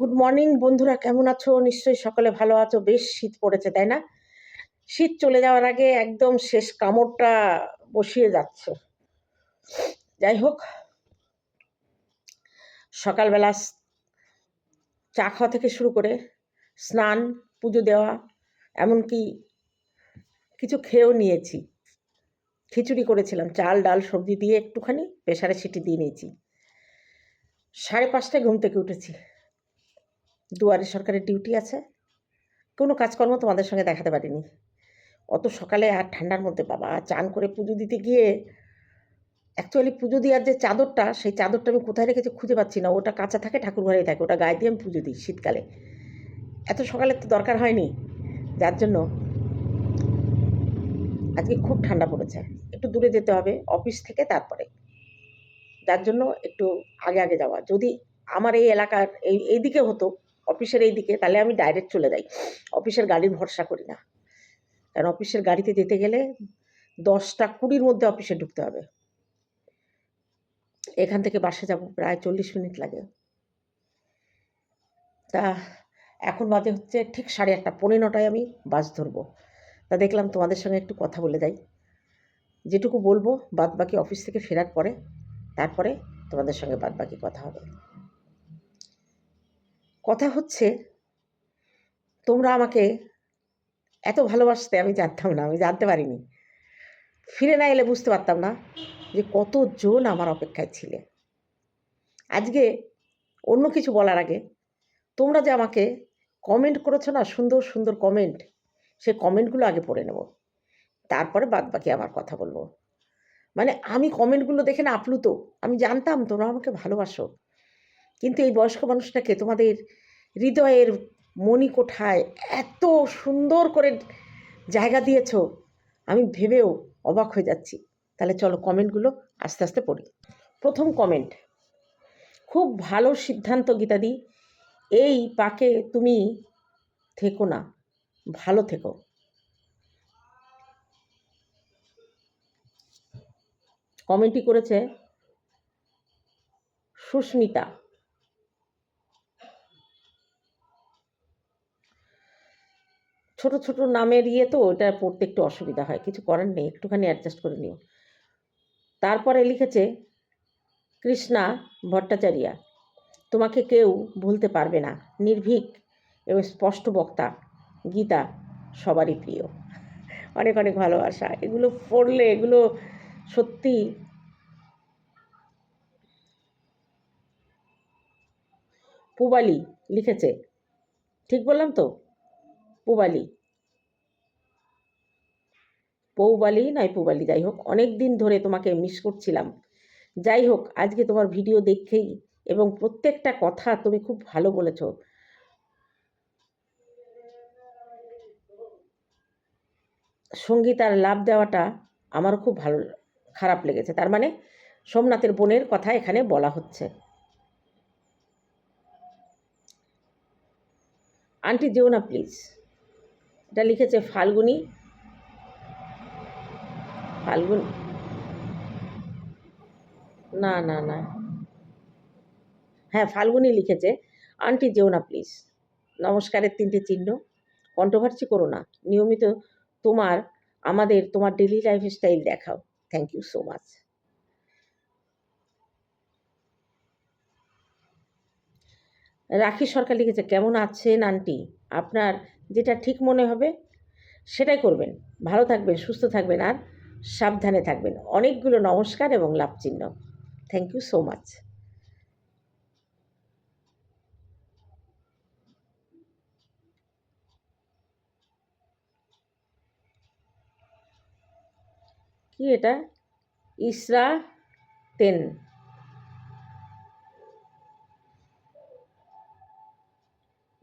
Good morning বন্ধুরা, কেমন আছো? নিশ্চয়ই সকলে ভালো আছো। বেশ শীত পড়েছে, তাই না? শীত চলে যাওয়ার আগে একদম শেষ কামড়টা বসিয়ে যাচ্ছে। যাই হোক, সকালবেলা চা খাওয়া থেকে শুরু করে স্নান, পুজো দেওয়া, এমনকি কিছু খেয়েও নিয়েছি। খিচুড়ি করেছিলাম, চাল, ডাল, সবজি দিয়ে একটুখানি প্রেশারে সিটি দিয়ে নিয়েছি। সাড়ে পাঁচটায় ঘুম থেকে উঠেছি। দুয়ারে সরকারের ডিউটি আছে। কোনো কাজকর্ম তোমাদের সঙ্গে দেখাতে পারিনি। অত সকালে আর ঠান্ডার মধ্যে বাবা, চান করে পুজো দিতে গিয়ে অ্যাকচুয়ালি পুজো দেওয়ার যে চাদরটা, সেই চাদরটা আমি কোথায় রেখেছি খুঁজে পাচ্ছি না। ওটা কাঁচা থাকে, ঠাকুর ঘরেই থাকে। ওটা গায়ে দিয়ে আমি পুজো দিই শীতকালে। এত সকালে তো দরকার হয়নি। যার জন্য আজকে খুব ঠান্ডা পড়েছে। একটু দূরে যেতে হবে, অফিস থেকে তারপরে। যার জন্য একটু আগে আগে যাওয়া। যদি আমার এই এলাকার, এই এইদিকে হতো অফিসের এই দিকে, তাহলে আমি ডাইরেক্ট চলে যাই। অফিসের গাড়ির ভরসা করি না। কারণ অফিসের গাড়িতে যেতে গেলে দশটা কুড়ির মধ্যে অফিসে ঢুকতে হবে। এখান থেকে বাসে যাব, প্রায় চল্লিশ মিনিট লাগে। তা এখন বাজে হচ্ছে ঠিক সাড়ে আটটা, পৌনে নটায় আমি বাস ধরবো। তা দেখলাম তোমাদের সঙ্গে একটু কথা বলে যাই। যেটুকু বলব বাদ বাকি অফিস থেকে ফেরার পরে, তারপরে তোমাদের সঙ্গে বাদ বাকি কথা হবে। কথা হচ্ছে, তোমরা আমাকে এত ভালোবাসতে আমি জানতাম না, আমি জানতে পারিনি। ফিরে না এলে বুঝতে পারতাম না যে কতজন আমার অপেক্ষায় ছিলে। আজকে অন্য কিছু বলার আগে, তোমরা যে আমাকে কমেন্ট করেছ না, সুন্দর সুন্দর কমেন্ট সে কমেন্টগুলো আগে পড়ে নেব। তারপরে বাদ বাকি আমার কথা বলব। মানে আমি কমেন্টগুলো দেখে না আপ্লুত, আমি জানতাম তোমরা আমাকে ভালোবাসো। কিন্তু এই বয়স্ক মানুষটাকে তোমাদের হৃদয়ের মণিকোঠায় এত সুন্দর করে জায়গা দিয়েছ, আমি ভেবেও অবাক হয়ে যাচ্ছি। তাহলে চলো কমেন্টগুলো আস্তে আস্তে পড়ি। প্রথম কমেন্ট, খুব ভালো সিদ্ধান্ত গীতাদি, এই পাকে তুমি থেকো না, ভালো থেকো। কমেন্টটি করেছে সুস্মিতা ছোট ছোট নামের ইয়ে তো ওটা পড়তে একটু অসুবিধা হয়। কিছু করার নেই, একটুখানি অ্যাডজাস্ট করে নিও। তারপরে লিখেছে, কৃষ্ণা ভট্টাচার্যা, তোমাকে কেউ ভুলতে পারবে না। নির্ভীক এবং স্পষ্ট বক্তা, গীতা সবারই প্রিয়। অনেক অনেক ভালোবাসা। এগুলো পড়লে, এগুলো সত্যি পুবালি লিখেছে। ঠিক বললাম তো? পুবালি। পৌবালি নয় পুবালি, যাই হোক অনেক দিন ধরে তোমাকে মিস করছিলাম। যাই হোক, আজকে তোমার ভিডিও দেখেই এবং প্রত্যেকটা কথা তুমি খুব ভালো বলেছ। সঙ্গীতার লাভ দেওয়াটা আমারও খুব ভালো, খারাপ লেগেছে। তার মানে সোমনাথের বোনের কথা এখানে বলা হচ্ছে। আন্টি যেও না প্লিজ এটা লিখেছে ফাল্গুনি। ফাল্গুন না না না। হ্যাঁ ফাল্গুনি লিখেছে, আন্টি যেও না প্লিজ নমস্কারের তিনটে চিহ্ন। কন্ট্রোভার্সি করো না। নিয়মিত তোমার, আমাদের, তোমার ডেলি লাইফ স্টাইল দেখাও। Thank you so much Rakhi Sarkar লিখেছে, কেমন আছেন আন্টি? আপনার যেটা ঠিক মনে হবে, সেটাই করবেন। ভালো থাকবেন, সুস্থ থাকবেন আর সাবধানে থাকবেন। অনেকগুলো নমস্কার এবং লাভ চিহ্ন থ্যাংক ইউ সো মাচ কি এটা? ইসরা তেন।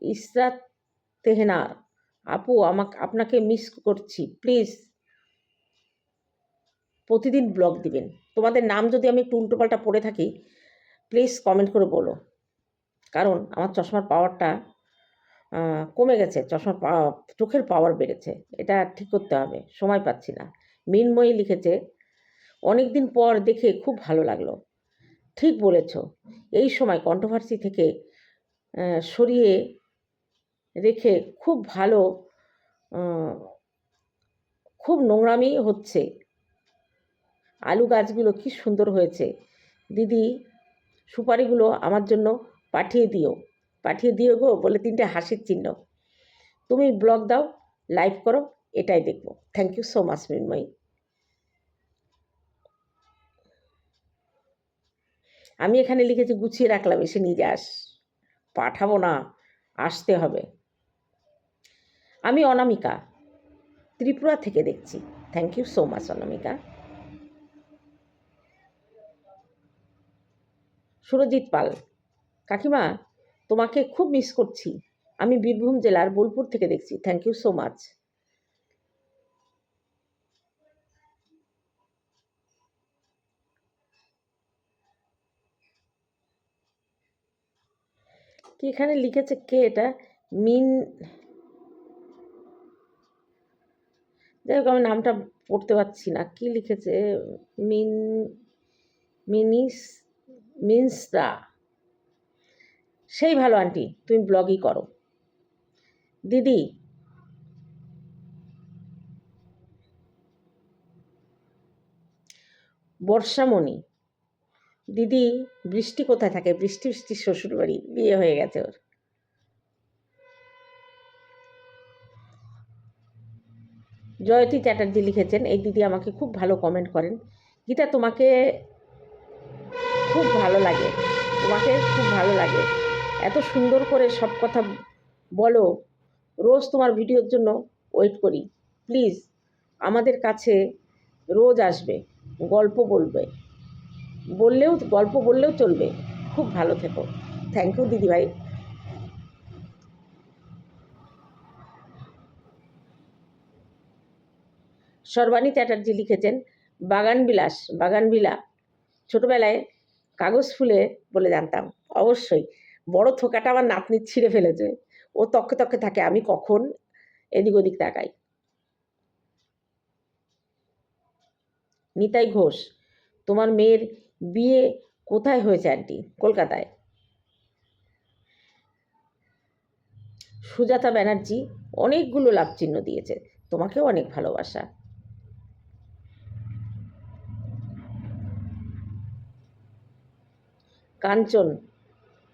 ইসরাত তেহনার আপু, আমাকে, আপনাকে মিস করছি। প্লিজ প্রতিদিন ব্লগ দিবেন। তোমাদের নাম যদি আমি একটু উল্টোপাল্টা পড়ে থাকি প্লিজ কমেন্ট করে বলো। কারণ আমার চশমার পাওয়ারটা কমে গেছে। চশমার চোখের পাওয়ার বেড়েছে। এটা ঠিক করতে হবে। সময় পাচ্ছি না। মিনময়ী লিখেছে অনেক দিন পর দেখে খুব ভালো লাগল। ঠিক বলেছ। এই সময় কন্ট্রোভার্সি থেকে সরিয়ে রেখে খুব ভালো খুব নোংরামি হচ্ছে। আলু গাছগুলো কি সুন্দর হয়েছে। দিদি, সুপারিগুলো আমার জন্য পাঠিয়ে দিও। পাঠিয়ে দিও গো বলে তিনটে হাসির চিহ্ন। তুমি ব্লগ দাও লাইভ করো, এটাই দেখব। Thank you so much Mrinmoyee. আমি এখানে লিখেছি, গুছিয়ে রাখলাম, এসে নিয়ে যাস পাঠাবো না, আসতে হবে। আমি অনামিকা, ত্রিপুরা থেকে দেখছি। Thank you so much Anamika. Surajit Pal, কাকিমা, তোমাকে খুব মিস করছি। আমি বীরভূম জেলার বোলপুর থেকে দেখছি। থ্যাংক ইউ সো মাচ কি এখানে লিখেছে কে এটা? মিন যাই হোক, আমি নামটা পড়তে পারছি না। কি লিখেছে? মিন, মিনিস মিন্সরা সেই ভালো আন্টি, তুমি ব্লগই করো। দিদি, বর্ষামণি। দিদি, বৃষ্টি কোথায় থাকে? বৃষ্টি বৃষ্টি শ্বশুরবাড়ি। বিয়ে হয়ে গেছে ওর। জয়তী চ্যাটার্জি লিখেছেন, এই দিদি আমাকে খুব ভালো কমেন্ট করেন। গীতা, তোমাকে খুব ভালো লাগে। তোমাকে খুব ভালো লাগে। এত সুন্দর করে সব কথা বলো। রোজ তোমার ভিডিওর জন্য ওয়েট করি। প্লিজ আমাদের কাছে রোজ আসবে, গল্প বলবে। বললেও, গল্প বললেও চলবে। খুব ভালো থেকো। থ্যাংক ইউ দিদিভাই। সর্বাণী চ্যাটার্জি লিখেছেন বাগানবিলাস, বাগানবিলা। ছোটবেলায় কাগজ ফুলে বলে জানতাম, অবশ্যই। বড় থোকাটা আমার নাতনি ছিঁড়ে ফেলেছে। ও তককে তককে থাকে, আমি কখন এদিক ওদিক তাকাই। নিতাই ঘোষ, তোমার মেয়ের বিয়ে কোথায় হয়েছে, আন্টি? কলকাতায়। সুজাতা ব্যানার্জি অনেকগুলো লাভ চিহ্ন দিয়েছে, তোমাকেও অনেক ভালোবাসা। কাঞ্চন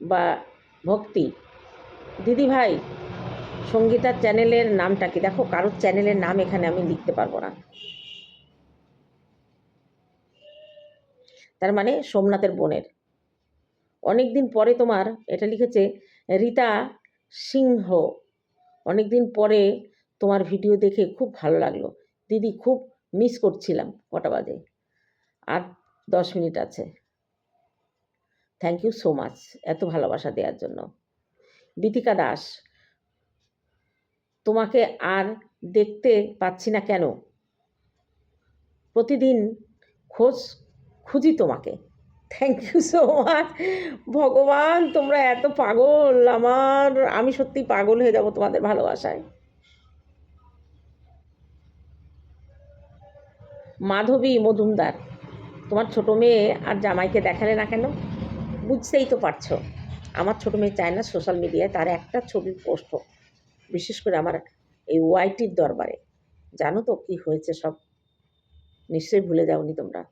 বা ভক্তি। দিদি ভাই সঙ্গীতার চ্যানেলের নামটা কি? দেখো, কারোর চ্যানেলের নাম এখানে আমি লিখতে পারব না। তার মানে সোমনাথের বোনের। অনেক দিন পরে তোমার এটা লিখেছে, রীতা সিংহ। অনেক দিন পরে তোমার ভিডিও দেখে খুব ভালো লাগল। দিদি, খুব মিস করছিলাম, কটা বাজে? আর দশ মিনিট আছে। থ্যাংক ইউ সো মাচ এত ভালোবাসা দেওয়ার জন্য। বিতিকা দাস, তোমাকে আর দেখতে পাচ্ছি না কেন? প্রতিদিন খোঁজ, খুঁজি তোমাকে। থ্যাংক ইউ সো মাচ ভগবান, তোমরা এত পাগল। আমার, আমি সত্যি পাগল হয়ে যাব তোমাদের ভালোবাসায়। মাধবী মজুমদার, তোমার ছোট মেয়ে আর জামাইকে দেখালে না কেন? বুঝতেই তো পারছ। আমার ছোটো মেয়ে চায় না সোশ্যাল মিডিয়ায় তার একটা ছবি পোস্ট হোক, বিশেষ করে আমার এই ওয়াইটির দরবারে। জানো তো কী হয়েছে সব? নিশ্চয়ই ভুলে যাওনি তোমরা।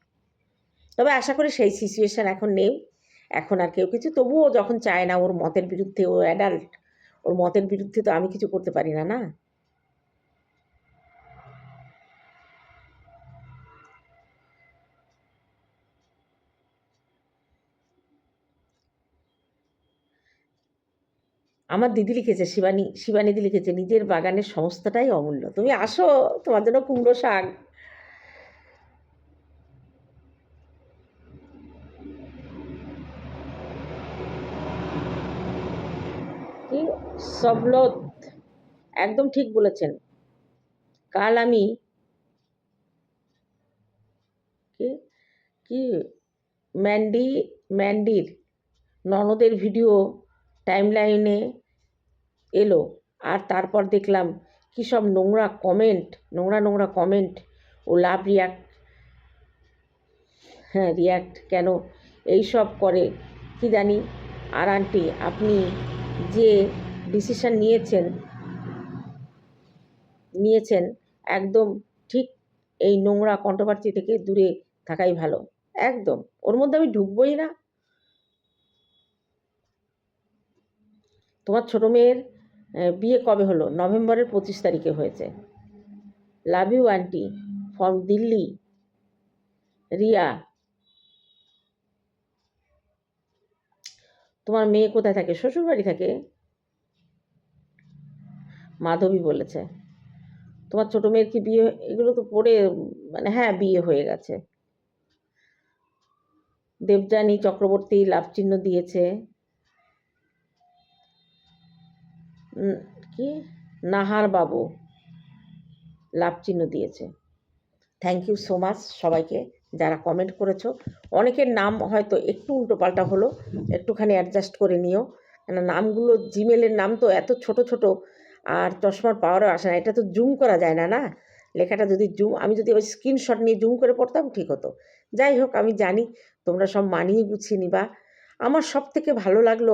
তবে আশা করি সেই সিচুয়েশান এখন নেই। এখন আর কেউ কিছু, তবুও যখন চায় না ওর মতের বিরুদ্ধে, ও অ্যাডাল্ট ওর মতের বিরুদ্ধে তো আমি কিছু করতে পারি না না? আমার দিদি লিখেছে, শিবানী শিবানীদি লিখেছে, নিজের বাগানের সমস্তটাই অমূল্য। তুমি আসো, তোমার জন্য কুমড়ো শাক। সবলত একদম ঠিক বলেছেন। কাল আমি কি কি? ম্যান্ডি, ম্যান্ডির ননদের ভিডিও টাইমলাইনে এলো। আর তারপর দেখলাম, কী সব নোংরা কমেন্ট নোংরা নোংরা কমেন্ট ও লাভ রিয়াক্ট হ্যাঁ রিয়াক্ট কেন? এই সব করে। কি জানি? আর আন্টি আপনি যে ডিসিশান নিয়েছেন নিয়েছেন, একদম ঠিক এই নোংরা কন্ট্রোভার্সি থেকে দূরে থাকাই ভালো। একদম। ওর মধ্যে আমি ঢুকবই না। তোমার ছোটো মেয়ের বিয়ে কবে হলো? নভেম্বরের পঁচিশ তারিখে হয়েছে। Love you aunty from Delhi. Riya, তোমার মেয়ে কোথায় থাকে? শ্বশুরবাড়ি থাকে? মাধবী বলেছে। তোমার ছোটো মেয়ের কি বিয়ে এগুলো তো পড়ে মানে হ্যাঁ বিয়ে হয়ে গেছে। দেবযানী চক্রবর্তী লাভ চিহ্ন দিয়েছে। কি? নাহার বাবু লাভ চিহ্ন দিয়েছে। থ্যাংক ইউ সো মাচ সবাইকে যারা কমেন্ট করেছ। অনেকের নাম হয়তো একটু উল্টোপাল্টা হলো, একটুখানি অ্যাডজাস্ট করে নিও। কেন নামগুলো জিমেলের নাম তো এত ছোট ছোট, আর চশমার পাওয়ারও আসে না। এটা তো জুম করা যায় না না? লেখাটা যদি জুম আমি যদি ওই স্ক্রিনশট নিয়ে জুম করে পড়তাম, ঠিক হতো। যাই হোক, আমি জানি তোমরা সব মানিয়ে গুছিয়ে নিবা। আমার সব থেকে ভালো লাগল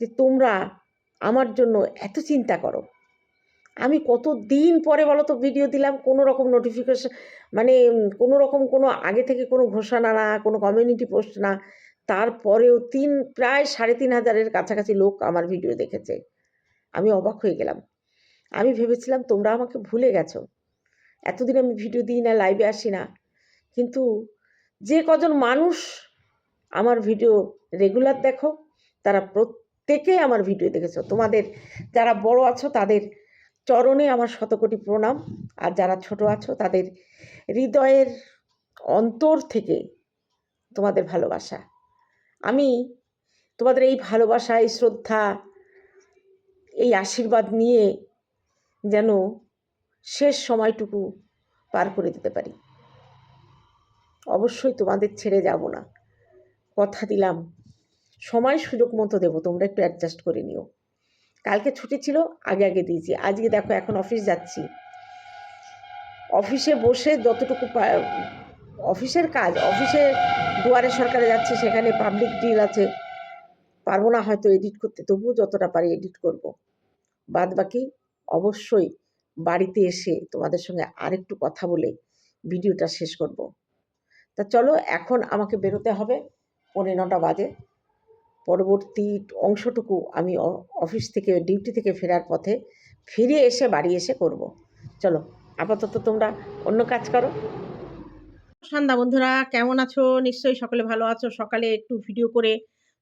যে তোমরা আমার জন্য এত চিন্তা করো। আমি কত দিন পরে বলো তো ভিডিও দিলাম, কোনো রকম নোটিফিকেশন মানে কোনো রকম কোনো আগে থেকে কোনো ঘোষণা না, কোনো কমিউনিটি পোস্ট না। তারপরেও তিন, প্রায় সাড়ে তিন হাজারের কাছাকাছি লোক আমার ভিডিও দেখেছে। আমি অবাক হয়ে গেলাম। আমি ভেবেছিলাম তোমরা আমাকে ভুলে গেছো। এতদিন আমি ভিডিও দিই না লাইভে আসি না। কিন্তু যে কজন মানুষ আমার ভিডিও রেগুলার দেখো, তারা প্রত্যেকে আমার ভিডিও দেখেছ। তোমাদের যারা বড় আছো, তাদের চরণে আমার শতকোটি প্রণাম। আর যারা ছোট আছো, তাদের হৃদয়ের অন্তর থেকে তোমাদের ভালোবাসা। আমি তোমাদের এই ভালোবাসা, এই শ্রদ্ধা, এই আশীর্বাদ নিয়ে যেন শেষ সময়টুকু পার করে দিতে পারি। অবশ্যই তোমাদের ছেড়ে যাব না। কথা দিলাম। সময় সুযোগ মতো দেবো, তোমরা একটু অ্যাডজাস্ট করে নিও। কালকে ছুটি ছিল, আগে আগে দিয়েছি। আজকে দেখো এখন অফিস যাচ্ছি। অফিসে বসে যতটুকু অফিসের কাজ অফিসে দুয়ারে সরকারে যাচ্ছে, সেখানে পাবলিক ডিল আছে। পারব না হয়তো এডিট করতে, তবুও যতটা পারি এডিট করব। বাদ বাকি অবশ্যই বাড়িতে এসে তোমাদের সঙ্গে আরেকটু কথা বলে ভিডিওটা শেষ করব। তা চলো, এখন আমাকে বেরোতে হবে, পৌনে নটা বাজে। পরবর্তী অংশটুকু আমি অফিস থেকে ডিউটি থেকে ফেরার পথে ফিরে এসে বাড়ি এসে করব। চলো, আপাতত তোমরা অন্য কাজ করো। সন্ধ্যা বন্ধুরা, কেমন আছো? নিশ্চয়ই সকলে ভালো আছো। সকালে একটু ভিডিও করে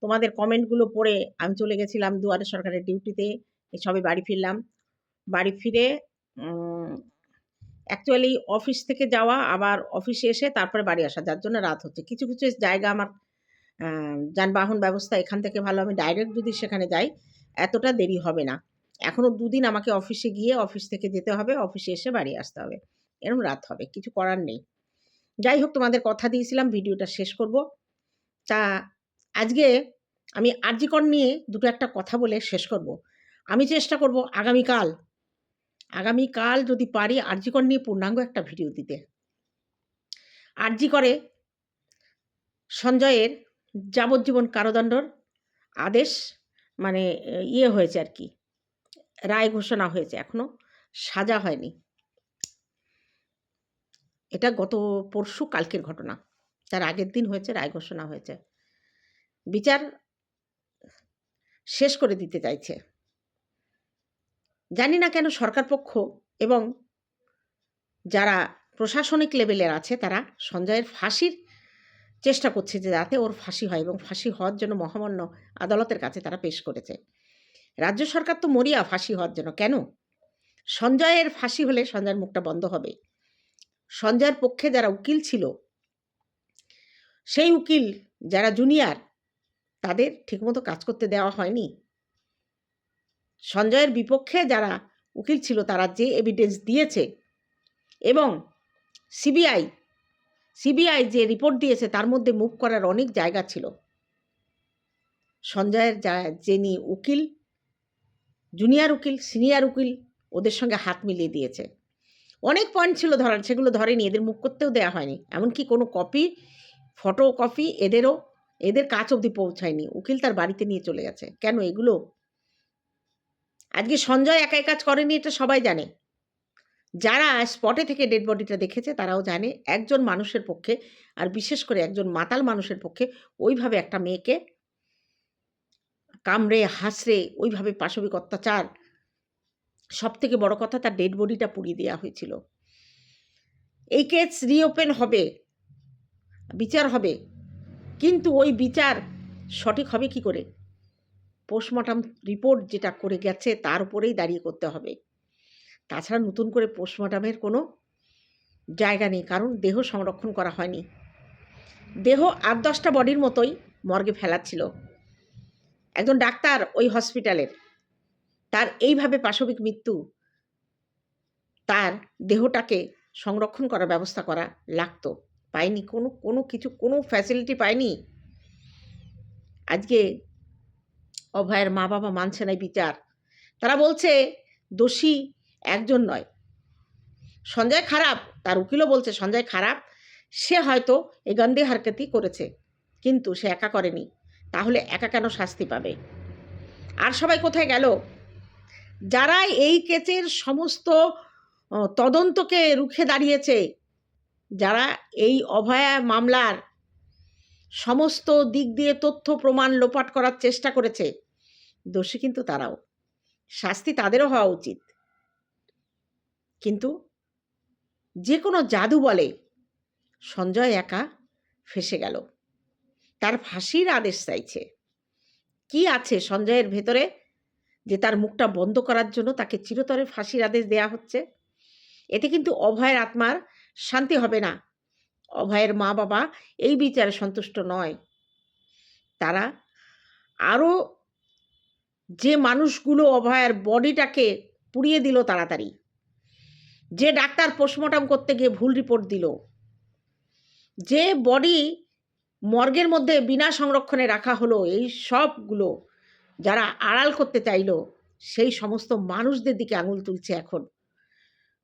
তোমাদের কমেন্টগুলো পড়ে আমি চলে গেছিলাম দুয়ারে সরকারের ডিউটিতে সবে বাড়ি ফিরলাম। বাড়ি ফিরে অ্যাকচুয়ালি অফিস থেকে যাওয়া, আবার অফিসে এসে তারপরে বাড়ি আসা, যার জন্য রাত হচ্ছে। কিছু কিছু জায়গা আমার যানবাহন ব্যবস্থা এখান থেকে ভালো। আমি ডাইরেক্ট যদি সেখানে যাই, এতটা দেরি হবে না। এখনও দুদিন আমাকে অফিসে গিয়ে অফিস থেকে যেতে হবে অফিসে এসে বাড়ি আসতে হবে। এরকম রাত হবে, কিছু করার নেই। যাই হোক, তোমাদের কথা দিয়েছিলাম, ভিডিওটা শেষ করব। তা আজকে আমি আর্জিকর নিয়ে দুটো একটা কথা বলে শেষ করব। আমি চেষ্টা করব আগামীকাল আগামীকাল যদি পারি আর্জিকর নিয়ে পূর্ণাঙ্গ একটা ভিডিও দিতে। আরজি করে সঞ্জয়ের যাবজ্জীবন কারাদণ্ডর আদেশ মানে ইয়ে হয়েছে আর কি। রায় ঘোষণা হয়েছে এখনও, সাজা হয়নি। এটা গত পরশু কালকের ঘটনা। তার আগের দিন হয়েছে, রায় ঘোষণা হয়েছে। বিচার শেষ করে দিতে চাইছে। জানি না কেন সরকার পক্ষ এবং যারা প্রশাসনিক লেভেলের আছে তারা সঞ্জয়ের ফাঁসির চেষ্টা করছে যে যাতে ওর ফাঁসি হয় এবং ফাঁসি হওয়ার জন্য মহামান্য আদালতের কাছে তারা পেশ করেছে। রাজ্য সরকার তো মরিয়া ফাঁসি হওয়ার জন্য। কেন? সঞ্জয়ের ফাঁসি হলে সঞ্জয়ের মুখটা বন্ধ হবে। সঞ্জয়ের পক্ষে যারা উকিল ছিল, সেই উকিল যারা জুনিয়র, তাদের ঠিকমতো কাজ করতে দেওয়া হয়নি। সঞ্জয়ের বিপক্ষে যারা উকিল ছিল, তারা যে এভিডেন্স দিয়েছে এবং সিবিআই সিবিআই যে রিপোর্ট দিয়েছে, তার মধ্যে মুভ করার অনেক জায়গা ছিল। সঞ্জয়ের যা, যিনি উকিল জুনিয়র উকিল সিনিয়র উকিল, ওদের সঙ্গে হাত মিলিয়ে দিয়েছে। অনেক পয়েন্ট ছিল ধরার, সেগুলো ধরেনি, এদের মুখ করতেও দেওয়া হয়নি। এমনকি কোনো কপি ফটো কপি এদেরও, এদের কাজ অবধি পৌঁছায়নি। উকিল তার বাড়িতে নিয়ে চলে গেছে। কেন এগুলো? আজকে সঞ্জয় একাই কাজ করেনি, এটা সবাই জানে। যারা স্পটে থেকে ডেড বডিটা দেখেছে, তারাও জানে একজন মানুষের পক্ষে আর বিশেষ করে একজন মাতাল মানুষের পক্ষে ওইভাবে একটা মেয়েকে কামড়ে, হাসড়ে, ওইভাবে পাশবিক অত্যাচার সব থেকে বড় কথা তার ডেড বডিটা পুড়িয়ে দেওয়া হয়েছিল। এই কেস রিওপেন হবে, বিচার হবে, কিন্তু ওই বিচার সঠিক হবে কি করে? পোস্টমর্টম রিপোর্ট যেটা করে গেছে, তার উপরেই দাঁড়িয়ে করতে হবে। তাছাড়া নতুন করে পোস্টমর্টমের কোনো জায়গা নেই, কারণ দেহ সংরক্ষণ করা হয়নি। দেহ আট দশটা বডির মতোই মর্গে ফেলাচ্ছিল। একজন ডাক্তার ওই হসপিটালের, তার এইভাবে পাশবিক মৃত্যু, তার দেহটাকে সংরক্ষণ করার ব্যবস্থা করা লাগতো। পায়নি কোনো কোনো কিছু, কোনো ফ্যাসিলিটি পায়নি আজকে অভয়ের মা বাবা মানছে না বিচার। তারা বলছে, দোষী একজন নয়। সঞ্জয় খারাপ, তার উকিলও বলছে, সঞ্জয় খারাপ, সে হয়তো এই গন্ধে হারকাতি করেছে, কিন্তু সে একা করেনি, তাহলে একা কেন শাস্তি পাবে? আর সবাই কোথায় গেল? যারা এই কেচের সমস্ত তদন্তকে রুখে দাঁড়িয়েছে, যারা এই অভয়া মামলার সমস্ত দিক দিয়ে তথ্য প্রমাণ লোপাট করার চেষ্টা করেছে, দোষী কিন্তু তারাও। শাস্তি তাদেরও হওয়া উচিত। কিন্তু যে কোনো জাদু বলে সঞ্জয় একা ফেসে গেল। তার ফাঁসির আদেশ চাইছে। কি আছে সঞ্জয়ের ভেতরে যে তার মুখটা বন্ধ করার জন্য তাকে চিরতরে ফাঁসির আদেশ দেয়া হচ্ছে? এতে কিন্তু অভয়ের আত্মার শান্তি হবে না। অভয়ের মা বাবা এই বিচারে সন্তুষ্ট নয়। তারা আরও যে মানুষগুলো অভয়ের বডিটাকে পুড়িয়ে দিল তাড়াতাড়ি। যে ডাক্তার পোস্টমর্টম করতে গিয়ে ভুল রিপোর্ট দিল, যে বডি মর্গের মধ্যে বিনা সংরক্ষণে রাখা হলো, এই সবগুলো যারা আড়াল করতে চাইলো, সেই সমস্ত মানুষদের দিকে আঙুল তুলছে এখন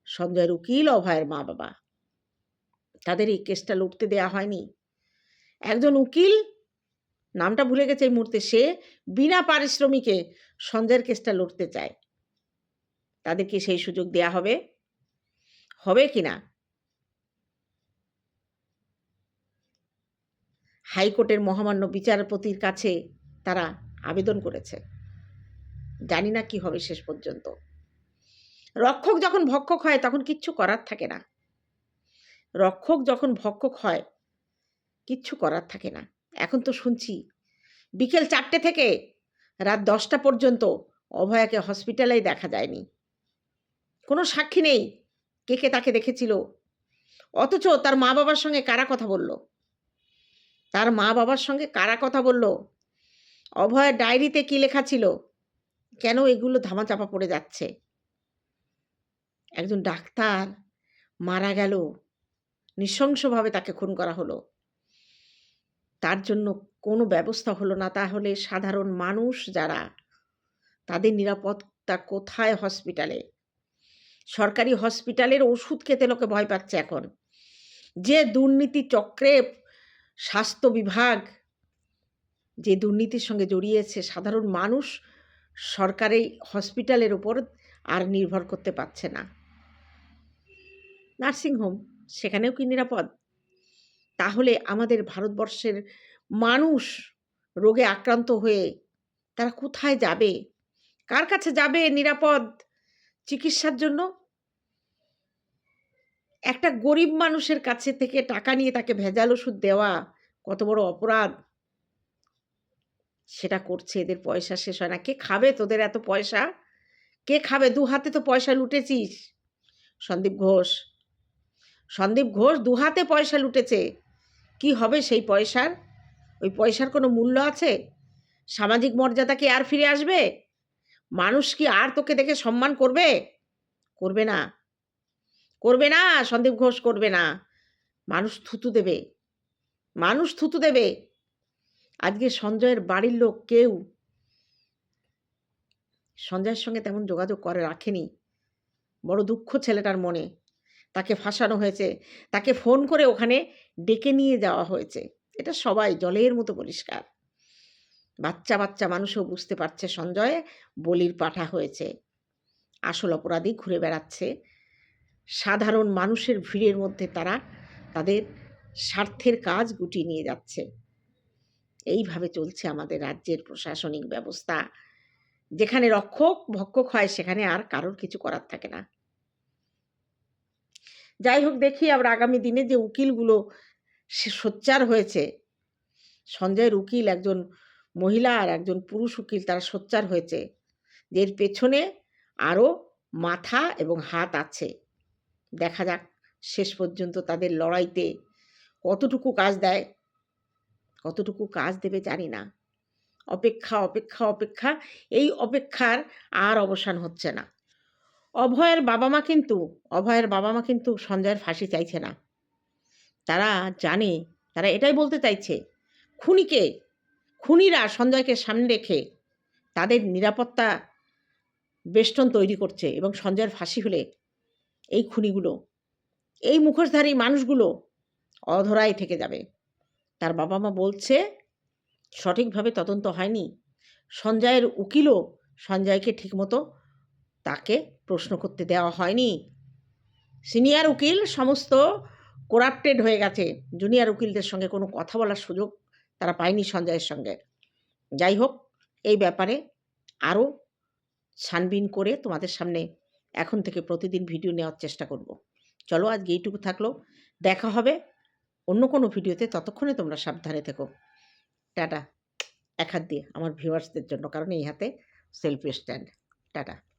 সঞ্জয়ের উকিল অভয়ের মা বাবা। তাদের এই কেসটা লড়তে দেয়া হয়নি। একজন উকিল, নামটা ভুলে গেছে এই মুহূর্তে, সে বিনা পারিশ্রমিকে সঞ্জয়ের কেসটা লড়তে চায়। তাদেরকে সেই সুযোগ দেয়া হবে। হবে কি না? হাইকোর্টের মহামান্য বিচারপতির কাছে তারা আবেদন করেছে। জানি না কি হবে শেষ পর্যন্ত। রক্ষক যখন ভক্ষক হয়, তখন কিচ্ছু করার থাকে না। রক্ষক যখন ভক্ষক হয়, কিচ্ছু করার থাকে না। এখন তো শুনছি, বিকেল চারটে থেকে রাত দশটা পর্যন্ত অভয়াকে হসপিটালেই দেখা যায়নি। কোনো সাক্ষী নেই। কে কে তাকে দেখেছিল? অথচ তার মা বাবার সঙ্গে কারা কথা বলল? তার মা বাবার সঙ্গে কারা কথা বলল? অভয়ের ডায়েরিতে কি লেখা ছিল? কেন এগুলো ধামাচাপা পড়ে যাচ্ছে? একজন ডাক্তার মারা গেল। নৃশংসভাবে তাকে খুন করা হলো। তার জন্য কোনো ব্যবস্থা হলো না। তাহলে সাধারণ মানুষ যারা, তাদের নিরাপত্তা কোথায় হসপিটালে? সরকারি হসপিটালের ওষুধ খেতে লোকে ভয় পাচ্ছে এখন। যে দুর্নীতি চক্রে স্বাস্থ্য বিভাগ যে দুর্নীতির সঙ্গে জড়িয়েছে, সাধারণ মানুষ সরকারি হসপিটালের ওপর আর নির্ভর করতে পারছে না। নার্সিংহোম সেখানেও কি নিরাপদ? তাহলে আমাদের ভারতবর্ষের মানুষ রোগে আক্রান্ত হয়ে তারা কোথায় যাবে? কার কাছে যাবে নিরাপদ চিকিৎসার জন্য? একটা গরিব মানুষের কাছে থেকে টাকা নিয়ে তাকে ভেজাল ওষুধ দেওয়া কত বড় অপরাধ। সেটা করছে, এদের পয়সা শেষ হয় না। কে খাবে তোদের এত পয়সা? কে খাবে? দু হাতে তো পয়সা লুটেছিস। সন্দীপ ঘোষ। সন্দীপ ঘোষ দু হাতে পয়সা লুটেছে। কি হবে সেই পয়সার? ওই পয়সার কোনো মূল্য আছে? সামাজিক মর্যাদা কি আর ফিরে আসবে? মানুষ কি আর তোকে দেখে সম্মান করবে? করবে না। করবে না, সন্দীপ ঘোষ করবে না। মানুষ থুতু দেবে। মানুষ থুতু দেবে। আজকে সঞ্জয়ের বাড়ির লোক কেউ সঞ্জয়ের সঙ্গে তেমন যোগাযোগ করে, রাখেনি। বড় দুঃখ ছেলেটার মনে। তাকে ফাঁসানো হয়েছে। তাকে ফোন করে ওখানে ডেকে নিয়ে যাওয়া হয়েছে। এটা সবাই জলের মতো পরিষ্কার। বাচ্চা বাচ্চা মানুষও বুঝতে পারছে সঞ্জয় বলির পাঠা হয়েছে। আসল অপরাধী ঘুরে বেড়াচ্ছে। সাধারণ মানুষের ভিড়ের মধ্যে তারা তাদের স্বার্থের কাজ গুটিয়ে নিয়ে যাচ্ছে। এইভাবে চলছে আমাদের রাজ্যের প্রশাসনিক ব্যবস্থা। যেখানে রক্ষক, ভক্ষক হয়, সেখানে আর কারোর কিছু করার থাকে না। যাই হোক, দেখি আবার আগামী দিনে যে উকিলগুলো সে সোচ্চার হয়েছে সঞ্জয়ের উকিল একজন মহিলা আর একজন পুরুষ উকিল তারা সোচ্চার হয়েছে এর পেছনে আরও মাথা এবং হাত আছে। দেখা যাক শেষ পর্যন্ত তাদের লড়াইতে কতটুকু কাজ দেয়, কতটুকু কাজ দেবে জানি না। অপেক্ষা অপেক্ষা অপেক্ষা, এই অপেক্ষার আর অবসান হচ্ছে না। অভয়ের বাবা মা কিন্তু, অভয়ের বাবা মা কিন্তু সঞ্জয়ের ফাঁসি চাইছে না। তারা জানে, তারা এটাই বলতে চাইছে, খুনিকে, খুনিরা সঞ্জয়কে সামনে রেখে তাদের নিরাপত্তা বেষ্টন তৈরি করছে এবং সঞ্জয়ের ফাঁসি হলে এই খুনিগুলো, এই মুখোশধারী মানুষগুলো অধরাই থেকে যাবে। তার বাবা মা বলছে, সঠিকভাবে তদন্ত হয়নি। সঞ্জয়ের উকিলও সঞ্জয়কে ঠিকমতো তাকে প্রশ্ন করতে দেওয়া হয়নি। সিনিয়র উকিল সমস্ত করাপ্টেড হয়ে গেছে। জুনিয়র উকিলদের সঙ্গে কোনো কথা বলার সুযোগ তারা পায়নি সঞ্জয়ের সঙ্গে। যাই হোক, এই ব্যাপারে আরও ছানবিন করে তোমাদের সামনে এখন থেকে প্রতিদিন ভিডিও নেওয়ার চেষ্টা করব। চলো আজকে এইটুকু থাকল। দেখা হবে অন্য কোনো ভিডিওতে। ততক্ষণে তোমরা সাবধানে থেকো। টাটা। এক হাত দিয়ে আমার ভিউয়ার্সদের জন্য, কারণ এই হাতে সেলফি স্ট্যান্ড টাটা।